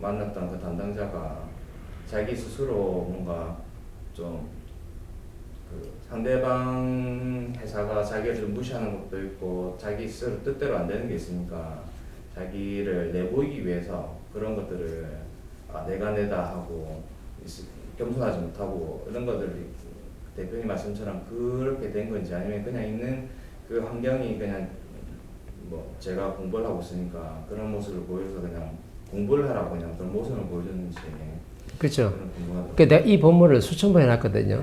만났던 그 담당자가 자기 스스로 뭔가 좀 그 상대방 회사가 자기를 좀 무시하는 것도 있고 자기 스스로 뜻대로 안 되는 게 있으니까 자기를 내보이기 위해서 그런 것들을 아, 내가 내다 하고 있- 겸손하지 못하고 이런 것들이 대표님 말씀처럼 그렇게 된 건지 아니면 그냥 있는 그 환경이 그냥 뭐 제가 공부를 하고 있으니까 그런 모습을 보여서 그냥 공부를 하라고 그냥 그런 모습을 보여줬는지 그렇죠. 그런 궁금하더라고요. 그 내가 이 본문을 수천 번 해놨거든요.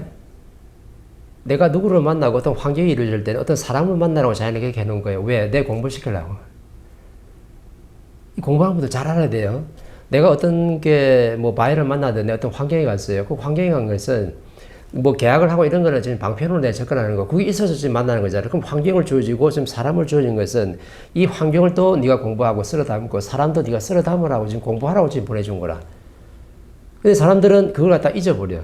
내가 누구를 만나고 어떤 환경이 이루어질 때는 어떤 사람을 만나라고 자연에게 해놓은 거예요. 왜? 내 공부를 시키려고. 이 공부하는 분들 잘 알아야 돼요. 내가 어떤 게 뭐 바이를 만나든 어떤 환경에 갔어요. 그 환경에 간 것은 뭐 계약을 하고 이런 거는 지금 방편으로 내가 접근하는 거. 그게 있어서 지금 만나는 거잖아요. 그럼 환경을 주어지고 지금 사람을 주어진 것은 이 환경을 또 네가 공부하고 쓸어 담고 사람도 네가 쓸어 담으라고 지금 공부하라고 지금 보내준 거라. 근데 사람들은 그걸 갖다 잊어버려.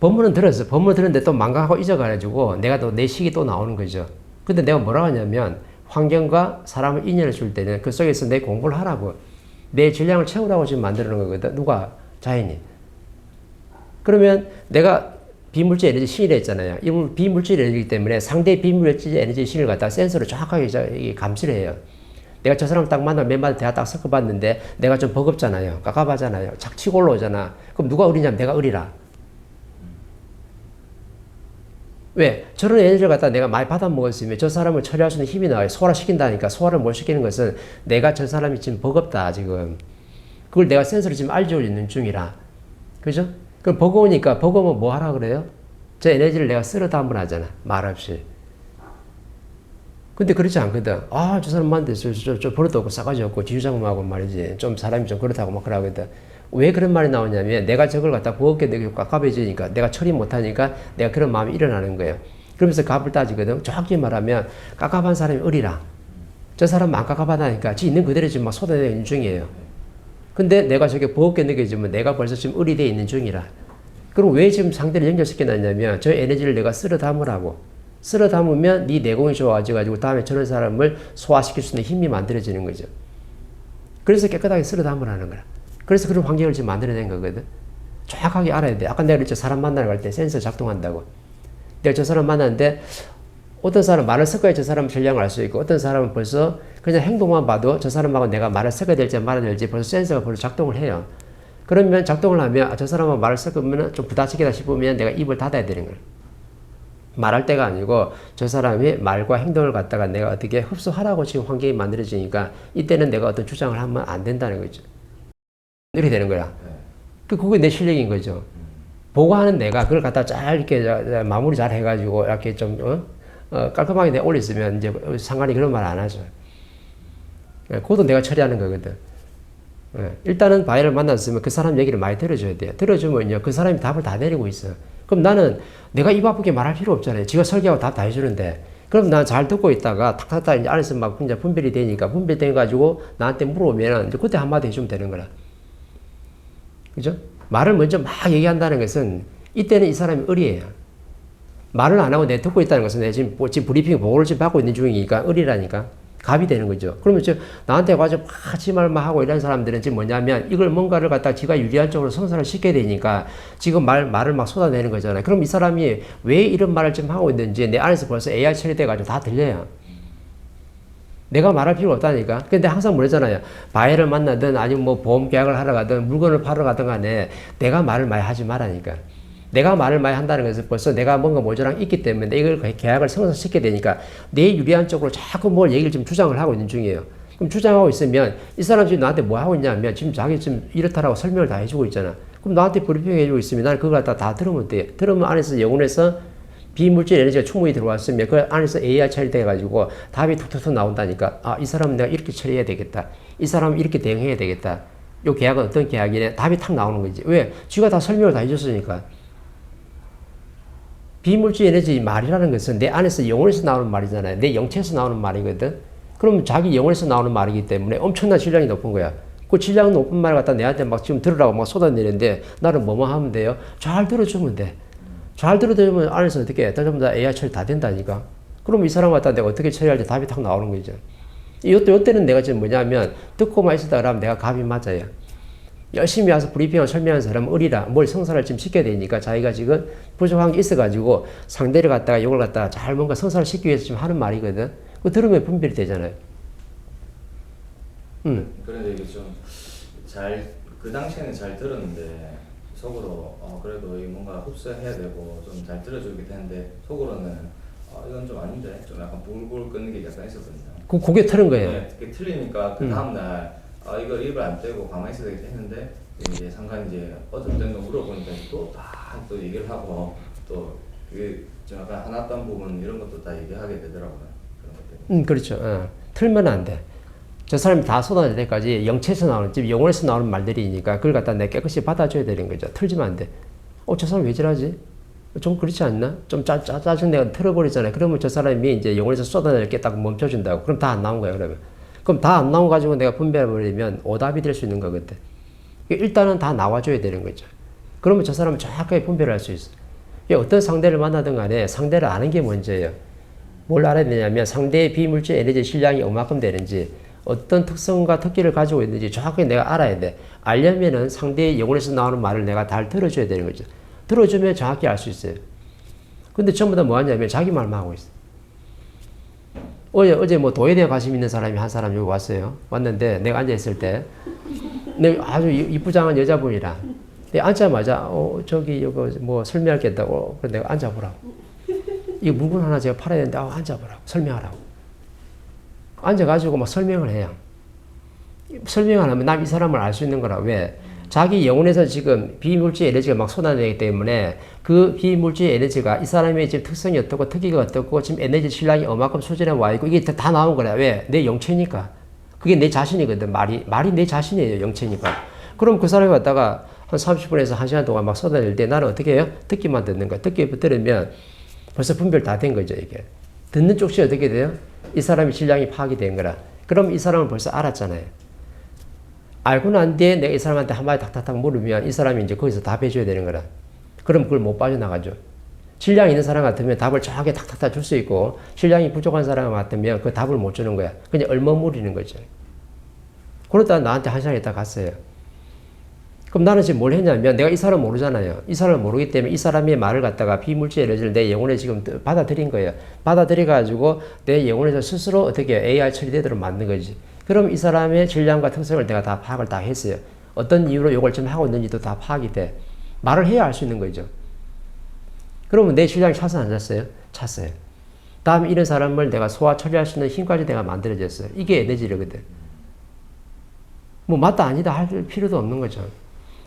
법문은 들었어. 법문 들었는데 또 망각하고 잊어가지고 내가 또 내 식이 또 나오는 거죠. 근데 내가 뭐라고 하냐면 환경과 사람을 인연을 줄 때는 그 속에서 내 공부를 하라고. 내 질량을 채우라고 지금 만드는 거거든. 누가? 자연이. 그러면 내가 비물질 에너지 신이라 했잖아요. 이 비물질 에너지이기 때문에 상대 비물질 에너지 신을 갖다 센서로 정확하게 감시를 해요. 내가 저 사람 딱 만나면 몇 마디 대화 딱 섞어봤는데 내가 좀 버겁잖아요. 깝깝하잖아요. 착 치고 올라오잖아. 그럼 누가 의리냐면 내가 의리라. 왜? 저런 에너지를 갖다 내가 많이 받아 먹었으면 저 사람을 처리할 수 있는 힘이 나와요. 소화시킨다니까. 소화를 못 시키는 것은 내가 저 사람이 지금 버겁다, 지금. 그걸 내가 센서로 지금 알고 있는 중이라. 그죠? 그럼 버거우니까, 버거우면 뭐 하라 그래요? 저 에너지를 내가 쓸어 담으 하잖아. 말 없이. 근데 그렇지 않거든. 아, 저 사람 만데 저, 저, 저 버릇도 없고 싸가지 없고 지주장하고 말이지. 좀 사람이 좀 그렇다고 막 그러거든. 왜 그런 말이 나오냐면 내가 저걸 갖다 버겁게 느끼고 깝깝해지니까 내가 처리 못하니까 내가 그런 마음이 일어나는 거예요. 그러면서 값을 따지거든. 정확히 말하면 깝깝한 사람이 어리라. 저 사람은 안 깝깝하다니까 지 있는 그대로 지금 막 쏟아내는 중이에요. 근데 내가 저게 버겁게 느껴지면 내가 벌써 지금 의리되어 있는 중이라. 그럼 왜 지금 상대를 연결시켜놨냐면 저 에너지를 내가 쓸어 담으라고. 쓸어 담으면 네 내공이 좋아져가지고 다음에 저런 사람을 소화시킬 수 있는 힘이 만들어지는 거죠. 그래서 깨끗하게 쓸어 담으라는 거야. 그래서 그런 환경을 지금 만들어낸 거거든. 정확하게 알아야 돼. 아까 내가 그랬죠. 사람 만나러 갈 때 센서 작동한다고. 내가 저 사람 만났는데 어떤 사람 말을 섞어야 저 사람 전략을 알 수 있고 어떤 사람은 벌써 그냥 행동만 봐도 저 사람하고 내가 말을 섞어야 될지 말아야 될지 벌써 센서가 벌써 작동을 해요. 그러면 작동을 하면 아, 저 사람하고 말을 섞으면 좀 부다치겠다 싶으면 내가 입을 닫아야 되는 거예요. 말할 때가 아니고 저 사람이 말과 행동을 갖다가 내가 어떻게 흡수하라고 지금 환경이 만들어지니까 이때는 내가 어떤 주장을 하면 안 된다는 거죠. 이렇게 되는 거야. 네. 그 그게 내 실력인 거죠. 보고하는 내가 그걸 갖다 잘 이렇게 마무리 잘 해가지고 이렇게 좀 어? 어, 깔끔하게 내 올렸으면 이제 상관이 그런 말 안 하죠. 예, 그것도 내가 처리하는 거거든. 예, 일단은 바이를 만났으면 그 사람 얘기를 많이 들어줘야 돼요. 들어주면요, 그 사람이 답을 다 내리고 있어. 그럼 나는 내가 입 아프게 말할 필요 없잖아요. 지가 설계하고 답 다 해주는데. 그럼 난 잘 듣고 있다가 탁탁탁 이제 안에서 막 이제 분별이 되니까 분별돼가지고 나한테 물어보면 이제 그때 한마디 해주면 되는 거라. 그죠? 말을 먼저 막 얘기한다는 것은 이때는 이 사람이 의리예요. 말을 안 하고 내 듣고 있다는 것은 내 지금, 뭐 지금 브리핑 보고를 지금 받고 있는 중이니까 의리라니까. 갑이 되는 거죠. 그러면 저 나한테 와서 막 지말만 하고 이런 사람들은 지금 뭐냐면 이걸 뭔가를 갖다 지가 유리한 쪽으로 성사를 시켜야 되니까 지금 말, 말을 막 쏟아내는 거잖아요. 그럼 이 사람이 왜 이런 말을 지금 하고 있는지 내 안에서 벌써 AI 처리돼가지고 다 들려요. 내가 말할 필요 없다니까. 근데 항상 뭐랬잖아요. 바이를 만나든 아니면 뭐 보험 계약을 하러 가든 물건을 팔러 가든 간에 내가 말을 많이 하지 말라니까. 내가 말을 많이 한다는 것은 벌써 내가 뭔가 모자랑 있기 때문에 이걸 계약을 성사시켜야 되니까 내 유리한 쪽으로 자꾸 뭘 얘기를 지금 주장을 하고 있는 중이에요. 그럼 주장하고 있으면 이 사람 지금 나한테 뭐 하고 있냐면 지금 자기 지금 이렇다라고 설명을 다 해주고 있잖아. 그럼 나한테 브리핑 해주고 있으면 나는 그걸 갖다 다 들으면 돼. 들으면 안에서 영혼에서 비물질 에너지가 충분히 들어왔으면 그 안에서 AI 처리돼가지고 답이 툭툭툭 나온다니까. 아, 이 사람은 내가 이렇게 처리해야 되겠다. 이 사람은 이렇게 대응해야 되겠다. 요 계약은 어떤 계약이네. 답이 탁 나오는 거지. 왜? 쥐가 다 설명을 다 해줬으니까. 비물질 에너지 말이라는 것은 내 안에서 영혼에서 나오는 말이잖아요. 내 영체에서 나오는 말이거든. 그럼 자기 영혼에서 나오는 말이기 때문에 엄청난 질량이 높은 거야. 그 질량 높은 말 갖다 내한테 막 지금 들으라고 막 쏟아내는데 나는 뭐만 하면 돼요? 잘 들어주면 돼. 잘 들어주면 안에서 어떻게 해? 전부 다 AI 처리 다 된다니까. 그럼 이 사람 갖다 내가 어떻게 처리할지 답이 탁 나오는 거죠. 이것도 이때는 내가 지금 뭐냐면 듣고만 있었다 그러면 내가 감이 맞아요. 열심히 와서 브리핑을 설명하는 사람은 어리라 뭘 성사를 지금 시켜야 되니까 자기가 지금 부족한 게 있어가지고 상대를 갖다가 이걸 갖다가 잘 뭔가 성사를 시키기 위해서 지금 하는 말이거든. 그 들으면 분별이 되잖아요. 음. 그런데 이게 좀 잘 그 당시에는 잘 들었는데 속으로 어 그래도 이 뭔가 흡수해야 되고 좀 잘 들어주게 되는데 속으로는 어 이건 좀 아닌데 좀 약간 불불 끄는 게 약간 있었거든요. 그 고개 틀은 거예요. 네, 그게 틀리니까 그 음. 다음 날 아, 이거 입을 안 떼고 가만히 있어야 되겠다 했는데 이제 상관 이제 때는 물어보니까 또다또 얘기를 하고 또 그게 좀 약간 화났던 부분 이런 것도 다 얘기하게 되더라고요. 음, 그렇죠. 어. 틀면 안 돼. 저 사람이 다 쏟아낼 때까지 영체에서 나오는, 지금 영혼에서 나오는 말들이니까 그걸 갖다 내 깨끗이 받아줘야 되는 거죠. 틀지면 안 돼. 어, 저 사람 왜 저러지? 좀 그렇지 않나? 좀 짜, 짜, 짜증 내가 틀어버리잖아요. 그러면 저 사람이 이제 영혼에서 쏟아낼 게 딱 멈춰준다고. 그럼 다 안 나온 거야, 그러면. 그럼 다안거 가지고 내가 분별해버리면 오답이 될 수 있는 거거든. 일단은 다 나와줘야 되는 거죠. 그러면 저 사람은 정확하게 분별할 수 있어. 이 어떤 상대를 만나든 간에 상대를 아는 게 먼저예요. 뭘 알아야 되냐면 상대의 비물질 에너지 실량이 얼마큼 되는지 어떤 특성과 특기를 가지고 있는지 정확하게 내가 알아야 돼. 알려면은 상대의 영혼에서 나오는 말을 내가 잘 들어줘야 되는 거죠. 들어주면 정확히 알 수 있어요. 근데 전부 다 뭐 하냐면 자기 말만 하고 있어. 어제, 어제 뭐 도에 대해 관심 있는 사람이 한 사람 여기 왔어요. 왔는데 내가 앉아있을 때, 내 아주 이- 이쁘장한 여자분이라. 내가 앉자마자, 어, 저기 이거 뭐 설명할 게 있다고. 그래서 내가 앉아보라고. 이 물건 하나 제가 팔아야 되는데, 아, 앉아보라고. 설명하라고. 앉아가지고 막 설명을 해요. 설명 안 하면 남 이 사람을 알 수 있는 거라. 왜? 자기 영혼에서 지금 비물질 에너지가 막 쏟아내기 때문에 그 비물질 에너지가 이 사람의 지금 특성이 어떻고 특기가 어떻고 지금 에너지 실량이 얼마큼 소진해 와 있고 이게 다, 다 나온 거라. 왜? 내 영체니까. 그게 내 자신이거든. 말이. 말이 내 자신이에요. 영체니까. 그럼 그 사람이 왔다가 한 30분에서 1시간 동안 막 쏟아낼 때 나는 어떻게 해요? 듣기만 듣는 거야. 듣기 들으면 벌써 분별 다 된 거죠, 이게. 듣는 쪽이 어떻게 돼요? 이 사람이 실량이 파악이 된 거라. 그럼 이 사람은 벌써 알았잖아요. 알고 난 뒤에 내가 이 사람한테 한마디 탁탁탁 물으면 이 사람이 이제 거기서 답해줘야 되는 거라. 그럼 그걸 못 빠져나가죠. 신량이 있는 사람 같으면 답을 정확하게 탁탁탁 줄 수 있고, 신량이 부족한 사람 같으면 그 답을 못 주는 거야. 그냥 얼머무리는 거죠. 그러다 나한테 한 시간 있다 갔어요. 그럼 나는 지금 뭘 했냐면 내가 이 사람 모르잖아요. 이 사람을 모르기 때문에 이 사람의 말을 갖다가 비물질 에너지를 내 영혼에 지금 받아들인 거예요. 받아들여 가지고 내 영혼에서 스스로 어떻게 AI 처리되도록 만든 거지. 그럼 이 사람의 질량과 특성을 내가 다 파악을 다 했어요. 어떤 이유로 이걸 지금 하고 있는지도 다 파악이 돼. 말을 해야 알 수 있는 거죠. 그러면 내 질량이 찼어 안 찼어요? 찼어요. 다음에 이런 사람을 내가 소화 처리할 수 있는 힘까지 내가 만들어졌어요. 이게 에너지거든. 뭐 맞다 아니다 할 필요도 없는 거죠.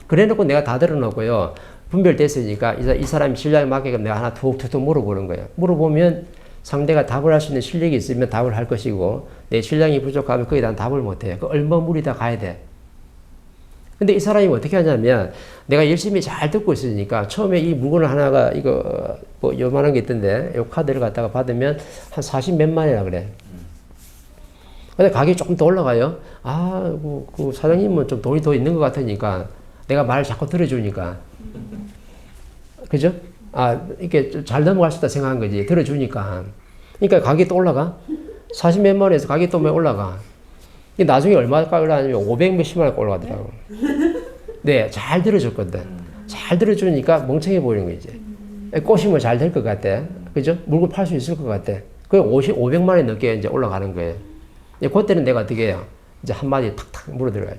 그래 놓고 내가 다 들어놓고요. 분별됐으니까 이, 사람이 실력에 맞게끔 내가 하나 툭툭툭 물어보는 거예요. 물어보면 상대가 답을 할 수 있는 실력이 있으면 답을 할 것이고 내 실력이 부족하면 거기에 대한 답을 못 해요. 그 얼마물이다 가야 돼. 근데 이 사람이 어떻게 하냐면 내가 열심히 잘 듣고 있으니까 처음에 이 물건을 하나가 이거 뭐 요만한 게 있던데 요 카드를 갖다가 받으면 한 40 몇만 이라 그래. 근데 가격이 조금 더 올라가요. 아, 그, 그 사장님은 좀 돈이 더 있는 것 같으니까 내가 말을 자꾸 들어주니까. 그죠? 아, 이렇게 좀잘 넘어갈 수 있다 생각한 거지. 들어주니까. 그러니까 가격이 또 올라가. 40 몇 만 원에서 가격이 또 올라가. 나중에 얼마가 올라가냐면 500 몇십만 원 올라가더라고. 네, 잘 들어줬거든. 잘 들어주니까 멍청해 보이는 거지. 꼬시면 잘 될 것 같아. 그죠? 물건 팔 수 있을 것 같아. 그 50, 500만 원 넘게 이제 올라가는 거예요. 이제 그때는 내가 어떻게 해요? 이제 한마디 탁탁 물어 들어가요.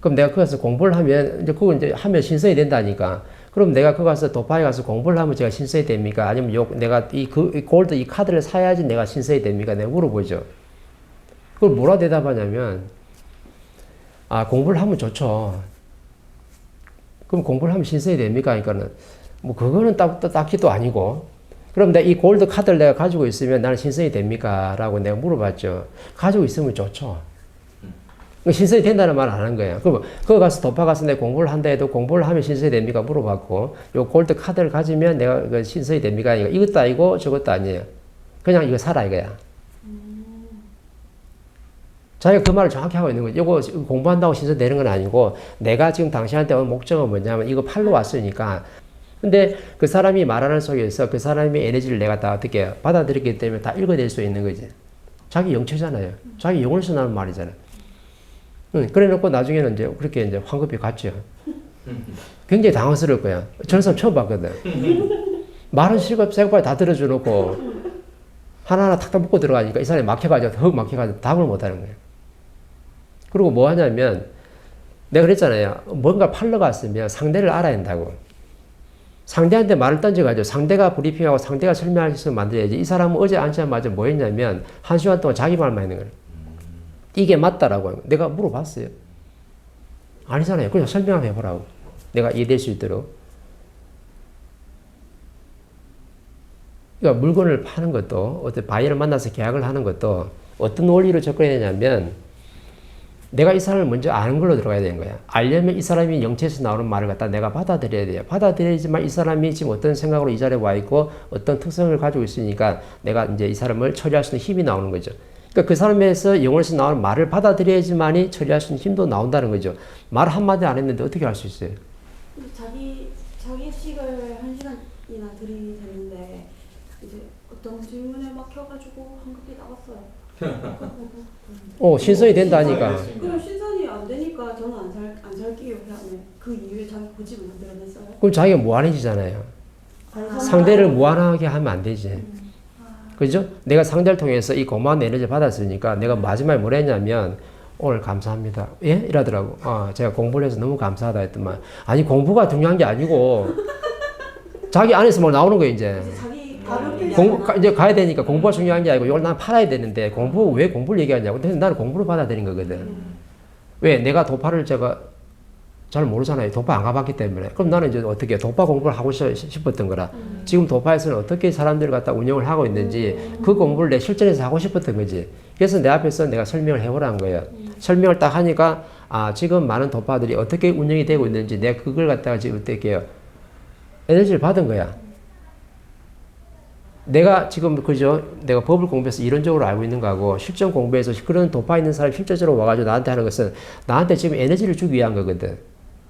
그럼 내가 거기서 공부를 하면, 이제 그거 이제 하면 신성이 된다니까. 그럼 내가 거기 가서 도파에 가서 공부를 하면 제가 신성이 됩니까? 아니면 요, 내가 이, 그, 이 골드 이 카드를 사야지 내가 신성이 됩니까? 내가 물어보죠. 그걸 뭐라 대답하냐면, 아, 공부를 하면 좋죠. 그럼 공부를 하면 신성이 됩니까? 그러니까는, 뭐, 그거는 딱, 딱, 딱히 또 아니고, 그럼 내가 이 골드 카드를 내가 가지고 있으면 나는 신성이 됩니까? 라고 내가 물어봤죠. 가지고 있으면 좋죠. 그 신성이 된다는 말 안 한 거예요. 그럼 그거 가서 도파 가서 내 공부를 한다 해도 공부를 하면 신성이 됩니까? 물어봤고, 요 골드 카드를 가지면 내가 그 신성이 됩니까? 이거 이것도 아니고 저것도 아니에요. 그냥 이거 사라 이거야. 자기가 그 말을 정확히 하고 있는 거죠. 이거 공부한다고 신성 되는 건 아니고 내가 지금 당신한테 온 목적은 뭐냐면 이거 팔러 왔으니까 근데 그 사람이 말하는 속에서 그 사람의 에너지를 내가 다 어떻게 받아들이기 때문에 다 읽어낼 수 있는 거지. 자기 영체잖아요. 자기 영혼에서 나는 말이잖아요. 응, 그래 놓고 나중에는 이제 그렇게 이제 황급히 갔죠. 굉장히 당황스러울 거야. 저런 사람 처음 봤거든. 말은 실급 생각까지 다 들어줘 놓고 하나하나 탁탁 묶고 들어가니까 이 사람이 막혀가지고 더 막혀가지고 답을 못 하는 거예요. 그리고 뭐 하냐면 내가 그랬잖아요. 뭔가 팔러 갔으면 상대를 알아야 된다고. 상대한테 말을 던져가지고 상대가 브리핑하고 상대가 설명할 수 있으면 만들어야지. 이 사람은 어제 앉자마자 뭐 했냐면 한 시간 동안 자기 말만 했는 거예요. 이게 맞다라고. 내가 물어봤어요. 아니잖아요. 그냥 설명을 해보라고. 내가 이해될 수 있도록. 그러니까 물건을 파는 것도 어떤 바이어를 만나서 계약을 하는 것도 어떤 원리로 접근해야 되냐면 내가 이 사람을 먼저 아는 걸로 들어가야 되는 거야. 알려면 이 사람이 영체에서 나오는 말을 갖다 내가 받아들여야 돼요. 받아들여야지만 이 사람이 지금 어떤 생각으로 이 자리에 와 있고 어떤 특성을 가지고 있으니까 내가 이제 이 사람을 처리할 수 있는 힘이 나오는 거죠. 그러니까 그 사람에서 영혼에서 나오는 말을 받아들여야지만이 처리할 수 있는 힘도 나온다는 거죠. 말 한마디 안 했는데 어떻게 할 수 있어요? 자기 자기 식을 한 시간이나 들이댔는데 이제 어떤 질문에 막혀가지고 한국에 나갔어요. 어, 신선이 된다니까. 그럼 신선이 안 되니까 저는 안 살 안 살게요. 그다음에 그 이후에 자기 고집을 만들어냈어요. 그럼 자기가 무한해지잖아요. 상대를 무한하게 하면 안 되지. 그죠? 내가 상대를 통해서 이 고마운 에너지를 받았으니까 내가 마지막에 뭘 했냐면 오늘 감사합니다. 예? 이러더라고. 아, 제가 공부를 해서 너무 감사하다 했더만. 아니, 공부가 중요한 게 아니고 자기 안에서 뭐 나오는 거예요, 이제. 공부, 가- 이제 가야 되니까 공부가 중요한 게 아니고 이걸 난 팔아야 되는데 공부, 왜 공부를 얘기하냐고. 근데 나는 공부를 받아들인 거거든. 왜? 내가 도파를 제가 잘 모르잖아요. 도파 안 가봤기 때문에. 그럼 나는 이제 어떻게 도파 공부를 하고 싶- 싶었던 거라. 지금 도파에서는 어떻게 사람들을 갖다 운영을 하고 있는지 그 공부를 내 실전에서 하고 싶었던 거지. 그래서 내 앞에서 내가 설명을 해보라는 거예요. 설명을 딱 하니까 아 지금 많은 도파들이 어떻게 운영이 되고 있는지 내가 그걸 갖다가 지금 어떻게 해요. 에너지를 받은 거야. 내가 지금 그죠? 내가 법을 공부해서 이론적으로 알고 있는 거하고 실전 공부해서 그런 도파 있는 사람이 실제적으로 와가지고 나한테 하는 것은 나한테 지금 에너지를 주기 위한 거거든.